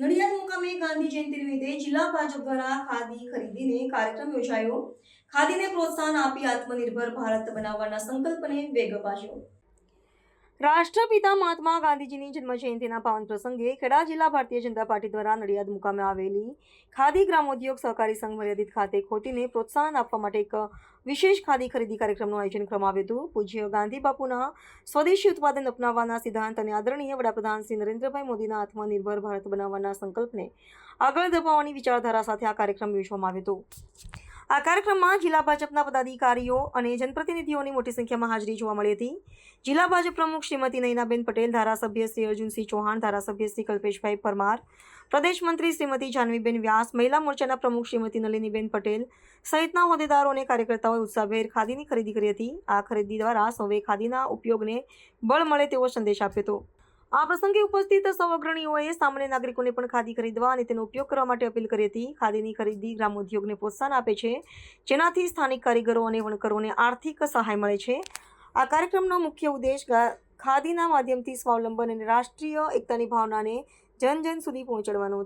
નડિયાદ મુકામે ગાંધી જયંતિ નિમિત્તે જિલ્લા ભાજપ દ્વારા ખાદી ખરીદીને કાર્યક્રમ યોજાયો. ખાદીને પ્રોત્સાહન આપી આત્મનિર્ભર ભારત બનાવવાના સંકલ્પને વેગ અપાયો રાષ્ટ્રપિતા મહાત્મા ગાંધીજીની જન્મજયંતિના પાવન પ્રસંગે ખેડા જિલ્લા ભારતીય જનતા પાર્ટી દ્વારા નડિયાદ મુકામે આવેલી ખાદી ગ્રામોદ્યોગ સહકારી સંઘ મર્યાદિત ખાતે ખોટીને પ્રોત્સાહન આપવા માટે એક વિશેષ ખાદી ખરીદી કાર્યક્રમનું આયોજન કરવામાં આવ્યું હતું. પૂજ્ય ગાંધી બાપુના સ્વદેશી ઉત્પાદન અપનાવવાના સિદ્ધાંત અને આદરણીય વડાપ્રધાન શ્રી નરેન્દ્રભાઈ મોદીના આત્મનિર્ભર ભારત બનાવવાના સંકલ્પને આગળ ધપાવવાની વિચારધારા સાથે આ કાર્યક્રમ યોજવામાં આવ્યો હતો. આ કાર્યક્રમમાં જિલ્લા ભાજપના પદાધિકારીઓ અને જનપ્રતિનિધિઓની મોટી સંખ્યામાં હાજરી જોવા મળી હતી. જિલ્લા ભાજપ પ્રમુખ શ્રીમતી નયનાબેન પટેલ, ધારાસભ્ય શ્રી અર્જુનસિંહ ચૌહાણ, ધારાસભ્ય શ્રી કલ્પેશભાઈ પરમાર, પ્રદેશ મંત્રી શ્રીમતી જાનવીબેન વ્યાસ, મહિલા મોરચાના પ્રમુખ શ્રીમતી નલિનીબેન પટેલ સહિતના હોદ્દેદારો અને કાર્યકર્તાઓએ ઉત્સાહભેર ખાદીની ખરીદી કરી હતી. આ ખરીદી દ્વારા સૌએ ખાદીના ઉપયોગને બળ મળે તેવો સંદેશ આપ્યો હતો. આ પ્રસંગે ઉપસ્થિત સૌ અગ્રણીઓએ સામાન્ય નાગરિકોને પણ ખાદી ખરીદવા અને તેનો ઉપયોગ કરવા માટે અપીલ કરી હતી. ખાદીની ખરીદી ગ્રામોદ્યોગને પ્રોત્સાહન આપે છે, જેનાથી સ્થાનિક કારીગરો અને વણકરોને આર્થિક સહાય મળે છે. આ કાર્યક્રમનો મુખ્ય ઉદ્દેશ ખાદીના માધ્યમથી સ્વાવલંબન અને રાષ્ટ્રીય એકતાની ભાવનાને જન જન સુધી પહોંચાડવાનો